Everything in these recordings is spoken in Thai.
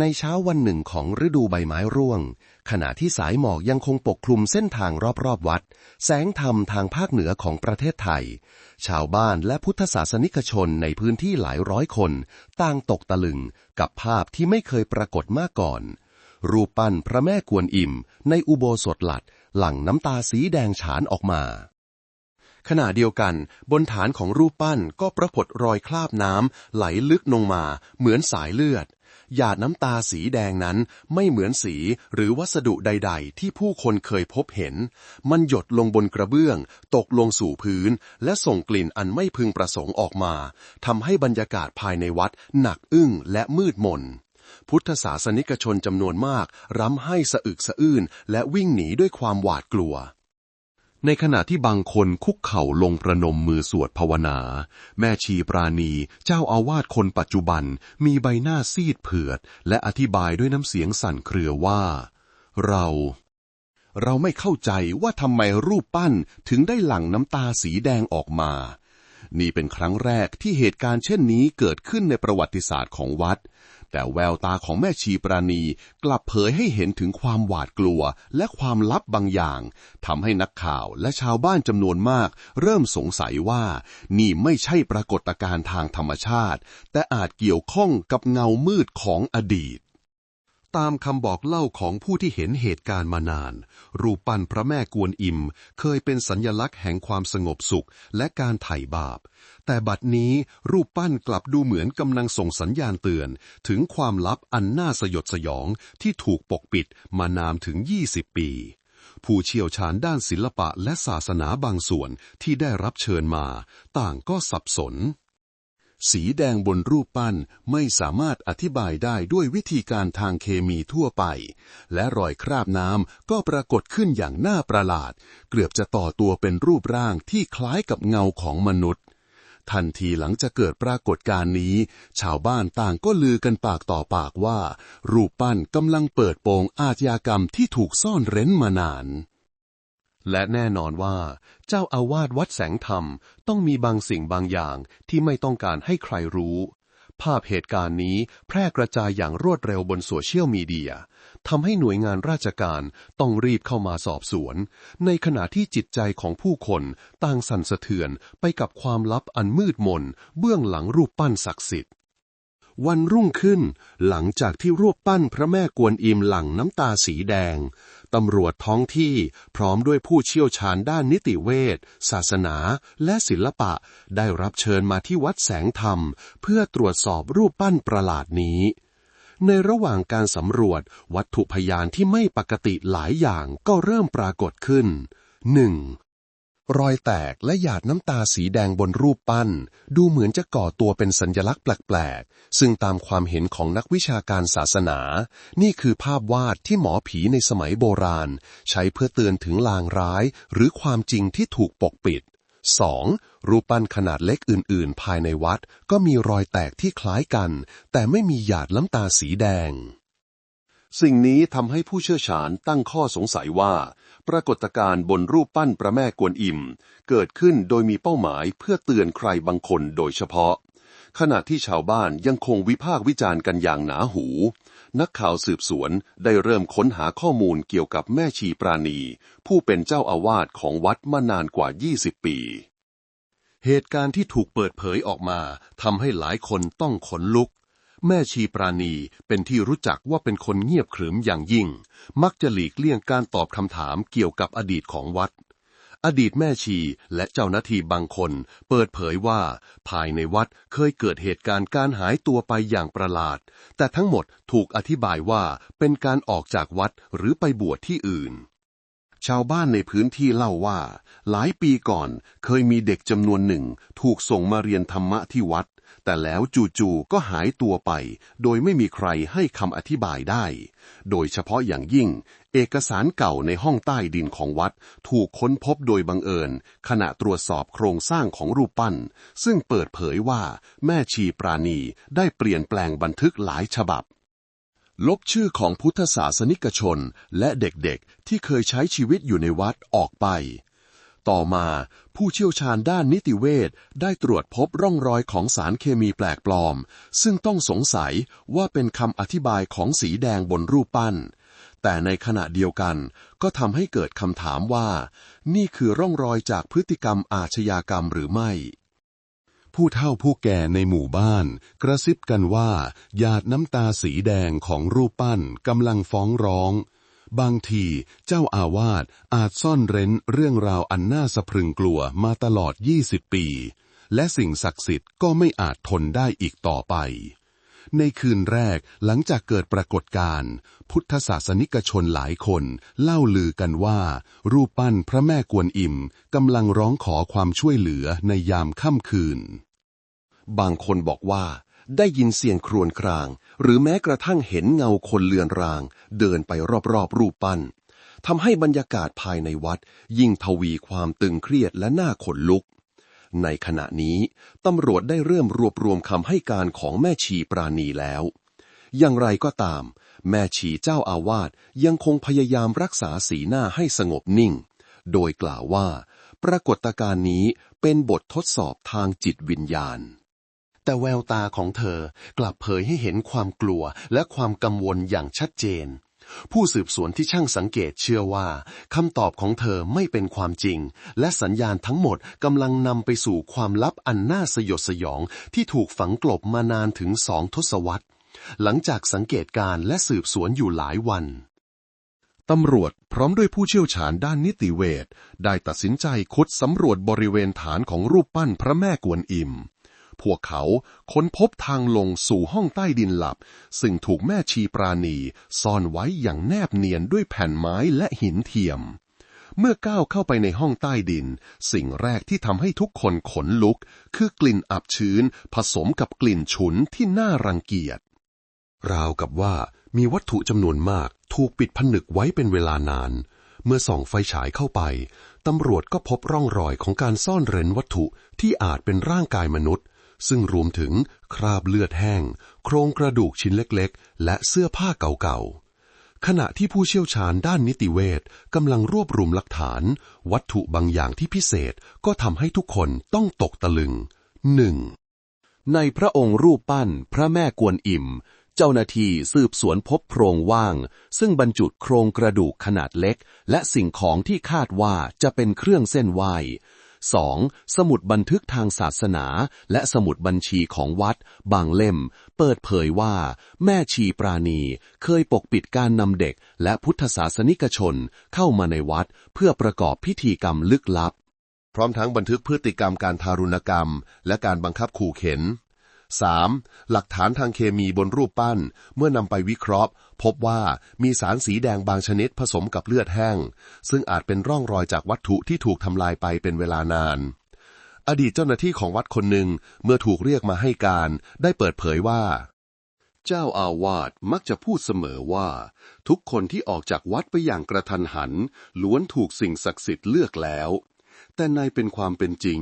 ในเช้าวันหนึ่งของฤดูใบไม้ร่วง ขณะที่สายหมอกยังคงปกคลุมเส้นทางรอบๆวัด แสงธรรมทางภาคเหนือของประเทศไทย ชาวบ้านและพุทธศาสนิกชนในพื้นที่หลายร้อยคนต่างตกตะลึงกับภาพที่ไม่เคยปรากฏมาก่อน รูปปั้นพระแม่กวนอิม ในอุโบสถหลัด หลั่งน้ำตาสีแดงฉานออกมาขณะเดียวกันบนฐานของรูปปั้นก็ปรากฏรอยคราบน้ำไหลลึกลงมาเหมือนสายเลือด หยาดน้ำตาสีแดงนั้นไม่เหมือนสีหรือวัสดุใด ๆ ที่ผู้คนเคยพบเห็น มันหยดลงบนกระเบื้อง ตกลงสู่พื้น และส่งกลิ่นอันไม่พึงประสงค์ออกมาทำให้บรรยากาศภายในวัดหนักอึ้งและมืดมนพุทธศาสนิกชนจำนวนมาก ร้ำให้สะอึกสะอื้นและวิ่งหนีด้วยความหวาดกลัว ในขณะที่บางคนคุกเข่าลงประนมมือสวดภาวนา แม่ชีปราณี เจ้าอาวาสคนปัจจุบันมีใบหน้าซีดเผือด และอธิบายด้วยน้ำเสียงสั่นเครือว่า เรา เราไม่เข้าใจว่าทำไมรูปปั้นถึงได้หลั่งน้ำตาสีแดงออกมา นี่เป็นครั้งแรกที่เหตุการณ์เช่นนี้เกิดขึ้นในประวัติศาสตร์ของวัด แต่แววตาของแม่ชีปราณีกลับเผยให้เห็นถึงความหวาดกลัวและความลับบางอย่างทำให้นักข่าวและชาวบ้านจำนวนมาก เริ่มสงสัยว่า นี่ไม่ใช่ปรากฏการณ์ทางธรรมชาติ แต่อาจเกี่ยวข้องกับเงามืดของอดีต ตามคำบอกเล่าของผู้ที่เห็นเหตุการณ์มานาน รูปปั้นพระแม่กวนอิม เคยเป็นสัญญลักษณ์แห่งความสงบสุขและการไถ่บาป แต่บัดนี้รูปปั้นกลับดูเหมือนกำลังส่งสัญญาณเตือน ถึงความลับอันน่าสยดสยองที่ถูกปกปิดมานานถึง 20 ปีผู้เชี่ยวชาญด้านศิลปะและศาสนาบางส่วนที่ได้รับเชิญมา ต่างก็สับสน สีแดงบนรูปปั้นไม่สามารถอธิบายได้ด้วยวิธีการทางเคมีทั่วไป และรอยคราบน้ำก็ปรากฏขึ้นอย่างน่าประหลาด เกือบจะต่อตัวเป็นรูปร่างที่คล้ายกับเงาของมนุษย์ ทันทีหลังจะเกิดปรากฏการณ์นี้ ชาวบ้านต่างก็ลือกันปากต่อปากว่า รูปปั้นกำลังเปิดโปงอาชญากรรมที่ถูกซ่อนเร้นมานาน และแน่นอนว่า เจ้าอาวาสวัดแสงธรรมต้องมีบางสิ่งบางอย่างที่ไม่ต้องการให้ใครรู้ ภาพเหตุการณ์นี้แพร่กระจายอย่างรวดเร็วบนโซเชียลมีเดียทำให้หน่วยงานราชการต้องรีบเข้ามาสอบสวน ในขณะที่จิตใจของผู้คนต่างสั่นสะเทือนไปกับความลับอันมืดมนเบื้องหลังรูปปั้นศักดิ์สิทธิ์ วันรุ่งขึ้น หลังจากที่รูปปั้นพระแม่กวนอิมหลั่งน้ำตาสีแดง ตำรวจท้องที่พร้อมด้วยผู้เชี่ยวชาญด้านนิติเวชศาสนา และศิลปะ ได้รับเชิญมาที่วัดแสงธรรม เพื่อตรวจสอบรูปปั้นประหลาดนี้ ในระหว่างการสำรวจวัตถุพยานที่ไม่ปกติหลายอย่างก็เริ่มปรากฏขึ้น 1. รอยแตกและหยาดน้ำตาสีแดงบนรูปปั้น ดูเหมือนจะก่อตัวเป็นสัญลักษณ์แปลกๆ ซึ่งตามความเห็นของนักวิชาการศาสนา นี่คือภาพวาดที่หมอผีในสมัยโบราณ ใช้เพื่อเตือนถึงลางร้าย หรือความจริงที่ถูกปกปิด 2. รูปปั้นขนาดเล็กอื่น ๆ ภายในวัด ก็มีรอยแตกที่คล้ายกัน แต่ไม่มีหยาดน้ำตาสีแดง สิ่งนี้ทำให้ผู้เชี่ยวชาญตั้งข้อสงสัยว่า ปรากฏการณ์บนรูปปั้นพระแม่กวนอิม เกิดขึ้นโดยมีเป้าหมายเพื่อเตือนใครบางคนโดยเฉพาะ ขณะที่ชาวบ้านยังคงวิพากษ์วิจารณ์กันอย่างหนาหู นักข่าวสืบสวนได้เริ่มค้นหาข้อมูลเกี่ยวกับแม่ชีปราณี ผู้เป็นเจ้าอาวาสของวัดมานานกว่า 20 ปีเหตุการณ์ที่ถูกเปิดเผยออกมาทำให้หลายคนต้องขนลุก แม่ชีปราณีเป็นที่รู้จักว่าเป็นคนเงียบขรึมอย่างยิ่ง มักจะหลีกเลี่ยงการตอบคำถามเกี่ยวกับอดีตของวัด อดีตแม่ชีและเจ้าหน้าที่บางคน เปิดเผยว่า ภายในวัดเคยเกิดเหตุการณ์การหายตัวไปอย่างประหลาด แต่ทั้งหมดถูกอธิบายว่าเป็นการออกจากวัดหรือไปบวชที่อื่นชาวบ้านในพื้นที่เล่าว่า หลายปีก่อนเคยมีเด็กจำนวนหนึ่งถูกส่งมาเรียนธรรมะที่วัด แต่แล้วจู่ๆก็หายตัวไป โดยไม่มีใครให้คำอธิบายได้ โดยเฉพาะอย่างยิ่ง เอกสารเก่าในห้องใต้ดินของวัด ถูกค้นพบโดยบังเอิญ ขณะตรวจสอบโครงสร้างของรูปปั้น ซึ่งเปิดเผยว่าแม่ชีปราณีได้เปลี่ยนแปลงบันทึกหลายฉบับลบชื่อของพุทธศาสนิกชนและเด็กๆ ที่เคยใช้ชีวิตอยู่ในวัดออกไป ต่อมาผู้เชี่ยวชาญด้านนิติเวชได้ตรวจพบร่องรอยของสารเคมีแปลกปลอม ซึ่งต้องสงสัยว่าเป็นคำอธิบายของสีแดงบนรูปปั้น แต่ในขณะเดียวกันก็ทำให้เกิดคำถามว่า นี่คือร่องรอยจากพฤติกรรมอาชญากรรมหรือไม่ ผู้เฒ่าผู้แก่ในหมู่บ้าน กระซิบกันว่าหยาดน้ำตาสีแดงของรูปปั้นกำลังฟ้องร้อง บางทีเจ้าอาวาสอาจซ่อนเร้นเรื่องราวอันน่าสะพรึงกลัวมาตลอด 20 ปี และสิ่งศักดิ์สิทธิ์ก็ไม่อาจทนได้อีกต่อไป ในคืนแรกหลังจากเกิดปรากฏการณ์พุทธศาสนิกชนหลายคนเล่าลือกันว่า รูปปั้นพระแม่กวนอิมกำลังร้องขอความช่วยเหลือในยามค่ำคืน บางคนบอกว่า ได้ยินเสียงครวญคราง หรือแม้กระทั่งเห็นเงาคนเลือนราง เดินไปรอบๆรูปปั้นทำให้บรรยากาศภายในวัด ยิ่งทวีความตึงเครียดและน่าขนลุก ในขณะนี้ตำรวจได้เริ่มรวบรวมคำให้การของแม่ชีปราณีแล้ว อย่างไรก็ตาม แม่ชีเจ้าอาวาสยังคงพยายามรักษาสีหน้าให้สงบนิ่ง โดยกล่าวว่า ปรากฏการณ์นี้เป็นบททดสอบทางจิตวิญญาณ แต่แววตาของเธอกลับเผยให้เห็นความกลัวและความกังวลอย่างชัดเจน ผู้สืบสวนที่ช่างสังเกตเชื่อว่าคำตอบของเธอไม่เป็นความจริง และสัญญาณทั้งหมดกำลังนำไปสู่ความลับอันน่าสยดสยองที่ถูกฝังกลบมานานถึงสองทศวรรษ หลังจากสังเกตการและสืบสวนอยู่หลายวันตำรวจพร้อมด้วยผู้เชี่ยวชาญด้านนิติเวชได้ตัดสินใจขุดสำรวจบริเวณฐานของรูปปั้นพระแม่กวนอิม พวกเขาค้นพบทางลงสู่ห้องใต้ดินหลับ ซึ่งถูกแม่ชีปราณี ซ่อนไว้อย่างแนบเนียนด้วยแผ่นไม้และหินเทียม เมื่อก้าวเข้าไปในห้องใต้ดิน สิ่งแรกที่ทำให้ทุกคนขนลุก คือกลิ่นอับชื้น ผสมกับกลิ่นฉุนที่น่ารังเกียจ ราวกับว่ามีวัตถุจำนวนมากถูกปิดผนึกไว้เป็นเวลานาน เมื่อส่องไฟฉายเข้าไป ตำรวจก็พบร่องรอยของการซ่อนเร้นวัตถุที่อาจเป็นร่างกายมนุษย์ ซึ่งรวมถึงคราบเลือดแห้ง โครงกระดูกชิ้นเล็กๆ และเสื้อผ้าเก่าๆ ขณะที่ผู้เชี่ยวชาญด้านนิติเวชกำลังรวบรวมหลักฐาน วัตถุบางอย่างที่พิเศษก็ทำให้ทุกคนต้องตกตะลึงหนึ่งในพระองค์รูปปั้นพระแม่กวนอิม เจ้าหน้าที่สืบสวนพบโพรงว่าง ซึ่งบรรจุโครงกระดูกขนาดเล็ก และสิ่งของที่คาดว่าจะเป็นเครื่องเส้นไหว 2. สมุดบันทึกทางศาสนา และสมุดบัญชีของวัด บางเล่ม เปิดเผยว่า แม่ชีปราณี เคยปกปิดการนำเด็กและพุทธศาสนิกชนเข้ามาในวัด เพื่อประกอบพิธีกรรมลึกลับ พร้อมทั้งบันทึกพฤติกรรมการทารุณกรรม และการบังคับขู่เข็น 3. หลักฐานทางเคมีบนรูปปั้น เมื่อนำไปวิเคราะห์ พบว่ามีสารสีแดงบางชนิดผสมกับเลือดแห้ง ซึ่งอาจเป็นร่องรอยจากวัตถุที่ถูกทำลายไปเป็นเวลานาน อดีตเจ้าหน้าที่ของวัดคนหนึ่งเมื่อถูกเรียกมาให้การ ได้เปิดเผยว่า เจ้าอาวาสมักจะพูดเสมอว่า ทุกคนที่ออกจากวัดไปอย่างกระทันหัน ล้วนถูกสิ่งศักดิ์สิทธิ์เลือกแล้ว แต่ในเป็นความเป็นจริง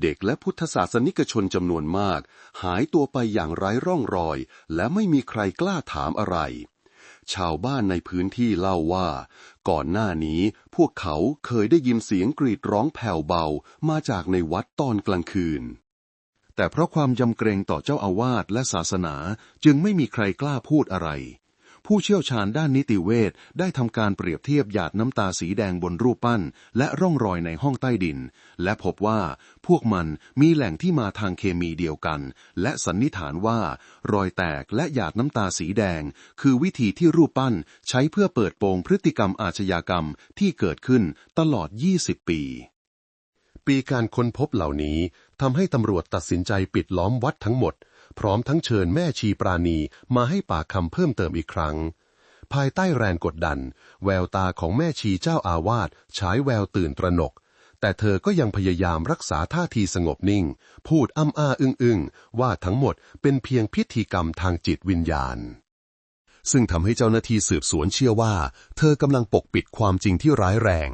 เด็กและพุทธศาสนิกชนจำนวนมาก หายตัวไปอย่างไร้ร่องรอย และไม่มีใครกล้าถามอะไร ชาวบ้านในพื้นที่เล่าว่า ก่อนหน้านี้พวกเขาเคยได้ยินเสียงกรีดร้องแผ่วเบามาจากในวัดตอนกลางคืน แต่เพราะความยำเกรงต่อเจ้าอาวาสและศาสนาจึงไม่มีใครกล้าพูดอะไร ผู้เชี่ยวชาญด้านนิติเวชได้ทำการเปรียบเทียบหยาดน้ำตาสีแดงบนรูปปั้น และร่องรอยในห้องใต้ดิน และพบว่าพวกมันมีแหล่งที่มาทางเคมีเดียวกัน และสันนิษฐานว่ารอยแตกและหยาดน้ำตาสีแดง คือวิธีที่รูปปั้นใช้เพื่อเปิดโปงพฤติกรรมอาชญากรรมที่เกิดขึ้นตลอด 20 ปี ปีการค้นพบเหล่านี้ทำให้ตำรวจตัดสินใจปิดล้อมวัดทั้งหมด พร้อมทั้งเชิญแม่ชีปราณีมาให้ปากคำเพิ่มเติมอีกครั้ง ภายใต้แรงกดดัน แววตาของแม่ชีเจ้าอาวาสฉายแววตื่นตระหนก แต่เธอก็ยังพยายามรักษาท่าทีสงบนิ่ง พูดอ้ำอ้าอึ้งอึ้งว่าทั้งหมดเป็นเพียงพิธีกรรมทางจิตวิญญาณซึ่งทำให้เจ้าหน้าที่สืบสวนเชื่อว่า เธอกำลังปกปิดความจริงที่ร้ายแรง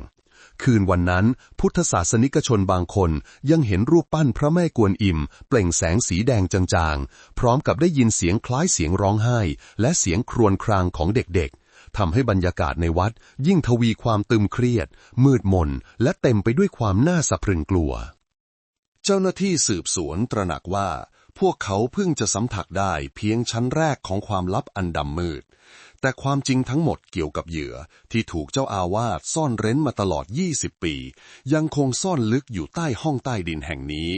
คืนวันนั้น พุทธศาสนิกชนบางคนยังเห็นรูปปั้นพระแม่กวนอิม เปล่งแสงสีแดงจางๆ พร้อมกับได้ยินเสียงคล้ายเสียงร้องไห้ และเสียงครวญครางของเด็กๆทำให้บรรยากาศในวัด ยิ่งทวีความตึมเครียด มืดมน และเต็มไปด้วยความน่าสะพรึงกลัว เจ้าหน้าที่สืบสวนตระหนักว่าพวกเขาเพิ่งจะสัมผัสได้เพียงชั้นแรกของความลับอันดำมืด แต่ความจริงทั้งหมดเกี่ยวกับเหยื่อที่ถูกเจ้าอาวาสซ่อนเร้นมาตลอด 20 ปี ยังคงซ่อนลึกอยู่ใต้ห้องใต้ดินแห่งนี้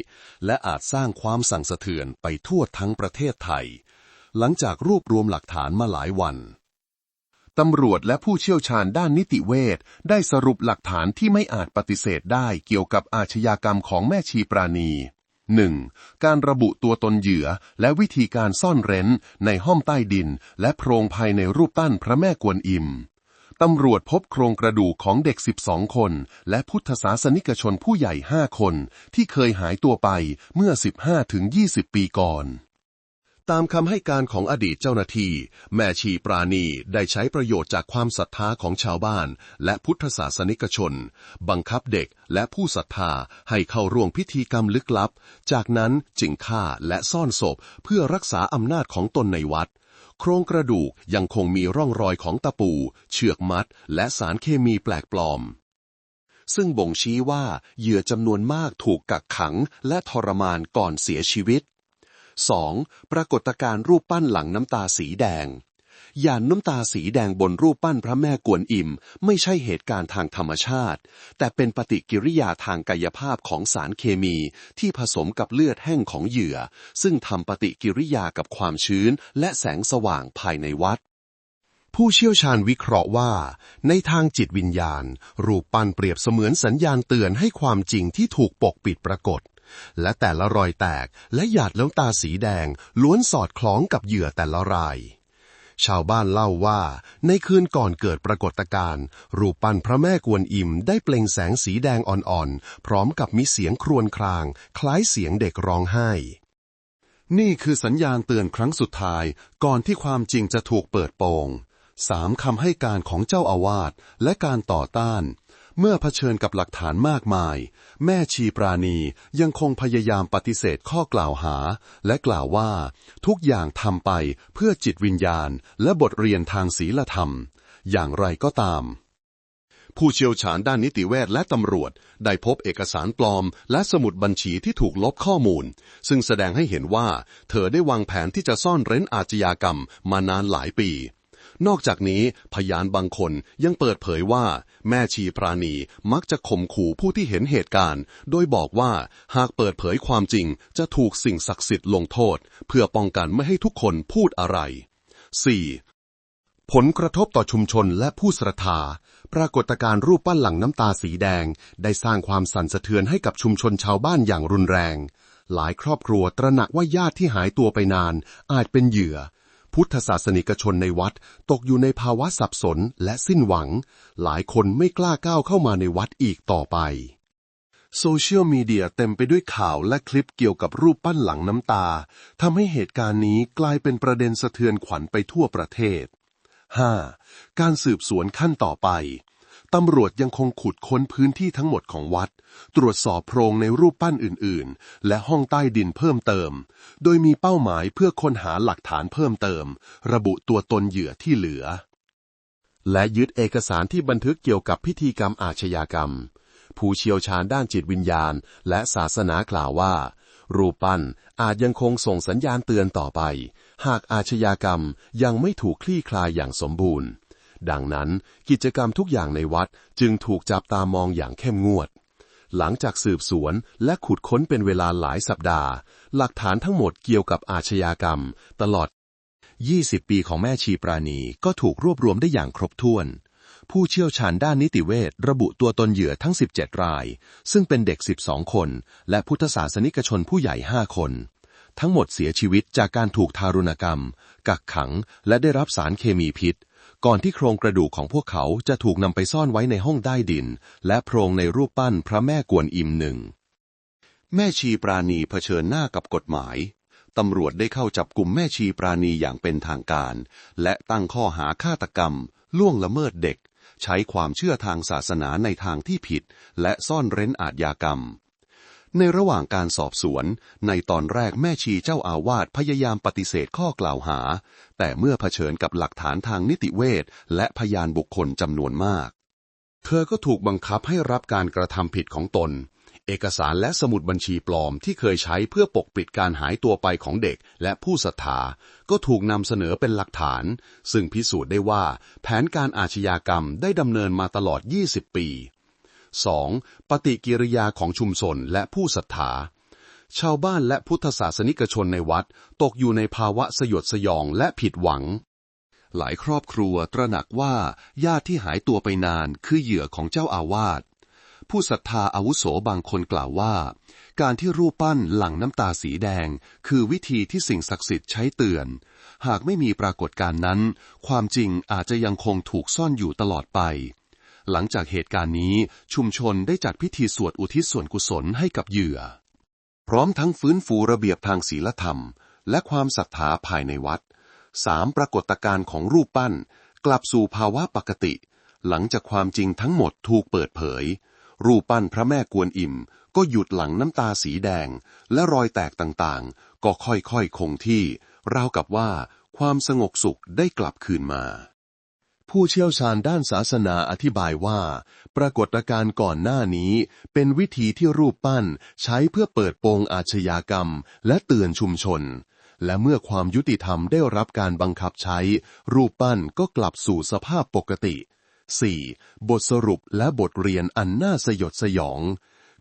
และอาจสร้างความสั่งสะเทือนไปทั่วทั้งประเทศไทย หลังจากรวบรวมหลักฐานมาหลายวันตำรวจและผู้เชี่ยวชาญด้านนิติเวชได้สรุปหลักฐานที่ไม่อาจปฏิเสธได้เกี่ยวกับอาชญากรรมของแม่ชีปราณี 1. การระบุตัวตนเหยื่อและวิธีการซ่อนเร้นในห้องใต้ดิน และโพรงภายในรูปปั้นพระแม่กวนอิมตำรวจพบโครงกระดูกของเด็ก 12 คน และพุทธศาสนิกชนผู้ใหญ่ 5 คน ที่เคยหายตัวไปเมื่อ 15-20 ปีก่อน ตามคำให้การของอดีตเจ้าหน้าที่ แม่ชีปราณีได้ใช้ประโยชน์จากความศรัทธาของชาวบ้าน และพุทธศาสนิกชน บังคับเด็กและผู้ศรัทธาให้เข้าร่วมพิธีกรรมลึกลับ จากนั้นจึงฆ่าและซ่อนศพเพื่อรักษาอำนาจของตนในวัด โครงกระดูกยังคงมีร่องรอยของตะปู เชือกมัด และสารเคมีแปลกปลอมซึ่งบ่งชี้ว่าเหยื่อจำนวนมากถูกกักขังและทรมานก่อนเสียชีวิต 2. ปรากฏการ์รูปปั้นหลังน้ำตาสีแดงหยานน้ำตาสีแดงบนรูปปั้นพระแม่กวนอิม ไม่ใช่เหตุการณ์ทางธรรมชาติ แต่เป็นปฏิกิริยาทางกายภาพของสารเคมีที่ผสมกับเลือดแห้งของเหยื่อ ซึ่งทำปฏิกิริยากับความชื้นและแสงสว่างภายในวัด ผู้เชี่ยวชาญวิเคราะห์ว่า ในทางจิตวิญญาณ รูปปั้นเปรียบเสมือนสัญญาณเตือนให้ความจริงที่ถูกปกปิดปรากฏ และแต่ละรอยแตกและหยาดน้ำตาสีแดงล้วนสอดคล้องกับเหยื่อแต่ละราย ชาวบ้านเล่าว่า ในคืนก่อนเกิดปรากฏการณ์รูปปั้นพระแม่กวนอิมได้เปล่งแสงสีแดงอ่อนๆ พร้อมกับมีเสียงครวญคราง คล้ายเสียงเด็กร้องไห้ นี่คือสัญญาณเตือนครั้งสุดท้าย ก่อนที่ความจริงจะถูกเปิดโปงสามคำให้การของเจ้าอาวาสและการต่อต้าน เมื่อเผชิญกับหลักฐานมากมาย แม่ชีปราณียังคงพยายามปฏิเสธข้อกล่าวหา และกล่าวว่า ทุกอย่างทำไปเพื่อจิตวิญญาณ และบทเรียนทางศีลธรรม อย่างไรก็ตาม ผู้เชี่ยวชาญด้านนิติเวชและตำรวจ ได้พบเอกสารปลอม และสมุดบัญชีที่ถูกลบข้อมูล ซึ่งแสดงให้เห็นว่า เธอได้วางแผนที่จะซ่อนเร้นอาชญากรรมมานานหลายปี นอกจากนี้พยานบางคนยังเปิดเผยว่า แม่ชีปราณีมักจะข่มขู่ผู้ที่เห็นเหตุการณ์ โดยบอกว่าหากเปิดเผยความจริงจะถูกสิ่งศักดิ์สิทธิ์ลงโทษ เพื่อป้องกันไม่ให้ทุกคนพูดอะไร 4. ผลกระทบต่อชุมชนและผู้ศรัทธาปรากฏการ์รูปปั้นหลังน้ำตาสีแดง ได้สร้างความสั่นสะเทือนให้กับชุมชนชาวบ้านอย่างรุนแรงหลายครอบครัวตระหนักว่าญาติที่หายตัวไปนาน อาจเป็นเหยื่อ พุทธศาสนิกชนในวัดตกอยู่ในภาวะสับสนและสิ้นหวัง หลายคนไม่กล้าก้าวเข้ามาในวัดอีกต่อไป โซเชียลมีเดียเต็มไปด้วยข่าวและคลิปเกี่ยวกับรูปปั้นหลังน้ำตาทำให้เหตุการณ์นี้กลายเป็นประเด็นสะเทือนขวัญไปทั่วประเทศ 5. การสืบสวนขั้นต่อไป ตำรวจยังคงขุดค้นพื้นที่ทั้งหมดของวัด ตรวจสอบโพรงในรูปปั้นอื่นๆ และห้องใต้ดินเพิ่มเติม โดยมีเป้าหมายเพื่อค้นหาหลักฐานเพิ่มเติม ระบุตัวตนเหยื่อที่เหลือ และยึดเอกสารที่บันทึกเกี่ยวกับพิธีกรรมอาชญากรรม ผู้เชี่ยวชาญด้านจิตวิญญาณ และศาสนากล่าวว่า รูปปั้นอาจยังคงส่งสัญญาณเตือนต่อไป หากอาชญากรรมยังไม่ถูกคลี่คลายอย่างสมบูรณ์ ดังนั้นกิจกรรมทุกอย่างในวัดจึงถูกจับตามองอย่างเข้มงวด หลังจากสืบสวนและขุดค้นเป็นเวลาหลายสัปดาห์ หลักฐานทั้งหมดเกี่ยวกับอาชญากรรม ตลอด 20 ปีของแม่ชีปราณีก็ถูกรวบรวมได้อย่างครบถ้วน ผู้เชี่ยวชาญด้านนิติเวชระบุตัวตนเหยื่อทั้ง 17 ราย ซึ่งเป็นเด็ก 12 คน และพุทธศาสนิกชนผู้ใหญ่ 5 คนทั้งหมดเสียชีวิตจากการถูกทารุณกรรม กักขัง และได้รับสารเคมีพิษ ก่อนที่โครงกระดูกของพวกเขาจะถูกนำไปซ่อนไว้ในห้องใต้ดิน และโพรงในรูปปั้นพระแม่กวนอิมหนึ่ง แม่ชีปราณีเผชิญหน้ากับกฎหมายตำรวจได้เข้าจับกลุ่มแม่ชีปราณีอย่างเป็นทางการ และตั้งข้อหาฆาตกรรม ล่วงละเมิดเด็ก ใช้ความเชื่อทางศาสนาในทางที่ผิด และซ่อนเร้นอาทยากรรม ในระหว่างการสอบสวน ในตอนแรกแม่ชีเจ้าอาวาสพยายามปฏิเสธข้อกล่าวหา แต่เมื่อเผชิญกับหลักฐานทางนิติเวชและพยานบุคคลจำนวนมาก เธอก็ถูกบังคับให้รับการกระทำผิดของตน เอกสารและสมุดบัญชีปลอมที่เคยใช้เพื่อปกปิดการหายตัวไปของเด็กและผู้ศรัทธาก็ถูกนำเสนอเป็นหลักฐาน ซึ่งพิสูจน์ได้ว่าแผนการอาชญากรรมได้ดำเนินมาตลอด 20 ปี 2. ปฏิกิริยาของชุมชนและผู้ศรัทธา ชาวบ้านและพุทธศาสนิกชนในวัดตกอยู่ในภาวะสยดสยองและผิดหวัง หลายครอบครัวตระหนักว่าญาติที่หายตัวไปนานคือเหยื่อของเจ้าอาวาสผู้ศรัทธาอาวุโสบางคนกล่าวว่า การที่รูปปั้นหลั่งน้ำตาสีแดง คือวิธีที่สิ่งศักดิ์สิทธิ์ใช้เตือน หากไม่มีปรากฏการณ์นั้น ความจริงอาจจะยังคงถูกซ่อนอยู่ตลอดไป หลังจากเหตุการณ์นี้ชุมชนได้จัดพิธีสวดอุทิศส่วนกุศลให้กับเหยื่อ พร้อมทั้งฟื้นฟูระเบียบทางศีลธรรม และความศรัทธาภายในวัดสามปรากฏการณ์ของรูปปั้น กลับสู่ภาวะปกติ หลังจากความจริงทั้งหมดถูกเปิดเผย รูปปั้นพระแม่กวนอิมก็หยุดหลังน้ำตาสีแดง และรอยแตกต่างๆ ก็ค่อยๆคงที่ราวกับว่าความสงบสุขได้กลับคืนมา ผู้เชี่ยวชาญด้านศาสนาอธิบายว่า ปรากฏการณ์ก่อนหน้านี้ เป็นวิธีที่รูปปั้นใช้เพื่อเปิดโปงอาชญากรรม และเตือนชุมชน และเมื่อความยุติธรรมได้รับการบังคับใช้ รูปปั้นก็กลับสู่สภาพปกติ 4. บทสรุปและบทเรียนอันน่าสยดสยอง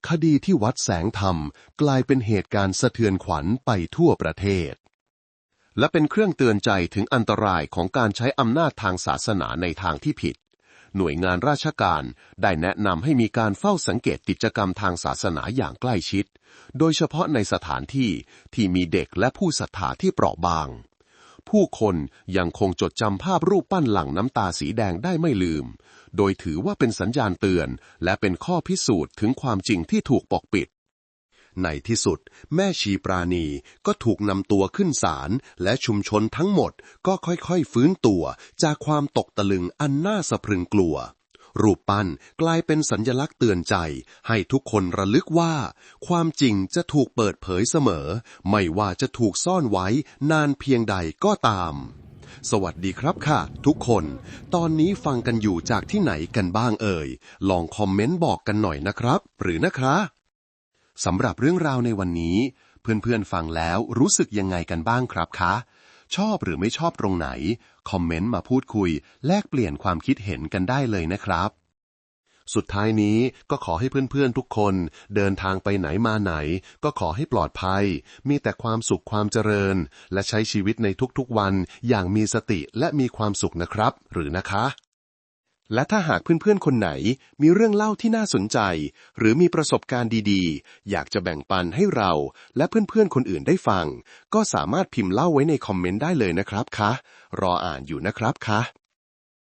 คดีที่วัดแสงธรรม กลายเป็นเหตุการณ์สะเทือนขวัญไปทั่วประเทศ และเป็นเครื่องเตือนใจถึงอันตรายของการใช้อำนาจทางศาสนาในทางที่ผิด หน่วยงานราชการได้แนะนำให้มีการเฝ้าสังเกตกิจกรรมทางศาสนาอย่างใกล้ชิด โดยเฉพาะในสถานที่ที่มีเด็กและผู้ศรัทธาที่เปราะบาง ผู้คนยังคงจดจำภาพรูปปั้นหลังน้ำตาสีแดงได้ไม่ลืม โดยถือว่าเป็นสัญญาณเตือน และเป็นข้อพิสูจน์ถึงความจริงที่ถูกปกปิด ในที่สุด แม่ชีปราณีก็ถูกนำตัวขึ้นศาลและชุมชนทั้งหมดก็ค่อยๆฟื้นตัวจากความตกตะลึงอันน่าสะพรึงกลัว รูปปั้นกลายเป็นสัญญลักษณ์เตือนใจ ให้ทุกคนระลึกว่า ความจริงจะถูกเปิดเผยเสมอ ไม่ว่าจะถูกซ่อนไว้นานเพียงใดก็ตามสวัสดีครับค่ะ ทุกคน ตอนนี้ฟังกันอยู่จากที่ไหนกันบ้างเอ่ย ลองคอมเมนต์บอกกันหน่อยนะครับ หรือนะคะ สำหรับเรื่องราวในวันนี้ เพื่อนๆฟังแล้วรู้สึกยังไงกันบ้างครับคะ ชอบหรือไม่ชอบตรงไหน คอมเมนต์มาพูดคุย แลกเปลี่ยนความคิดเห็นกันได้เลยนะครับ สุดท้ายนี้ก็ขอให้เพื่อนๆทุกคน เดินทางไปไหนมาไหน ก็ขอให้ปลอดภัย มีแต่ความสุขความเจริญ และใช้ชีวิตในทุกๆวันอย่างมีสติและมีความสุขนะครับ หรือนะคะ และถ้าหากเพื่อนๆคนไหนมีเรื่องเล่าที่น่าสนใจ หรือมีประสบการณ์ดีๆ อยากจะแบ่งปันให้เรา และเพื่อนๆคนอื่นได้ฟัง ก็สามารถพิมพ์เล่าไว้ในคอมเมนต์ได้เลยนะครับคะ รออ่านอยู่นะครับคะ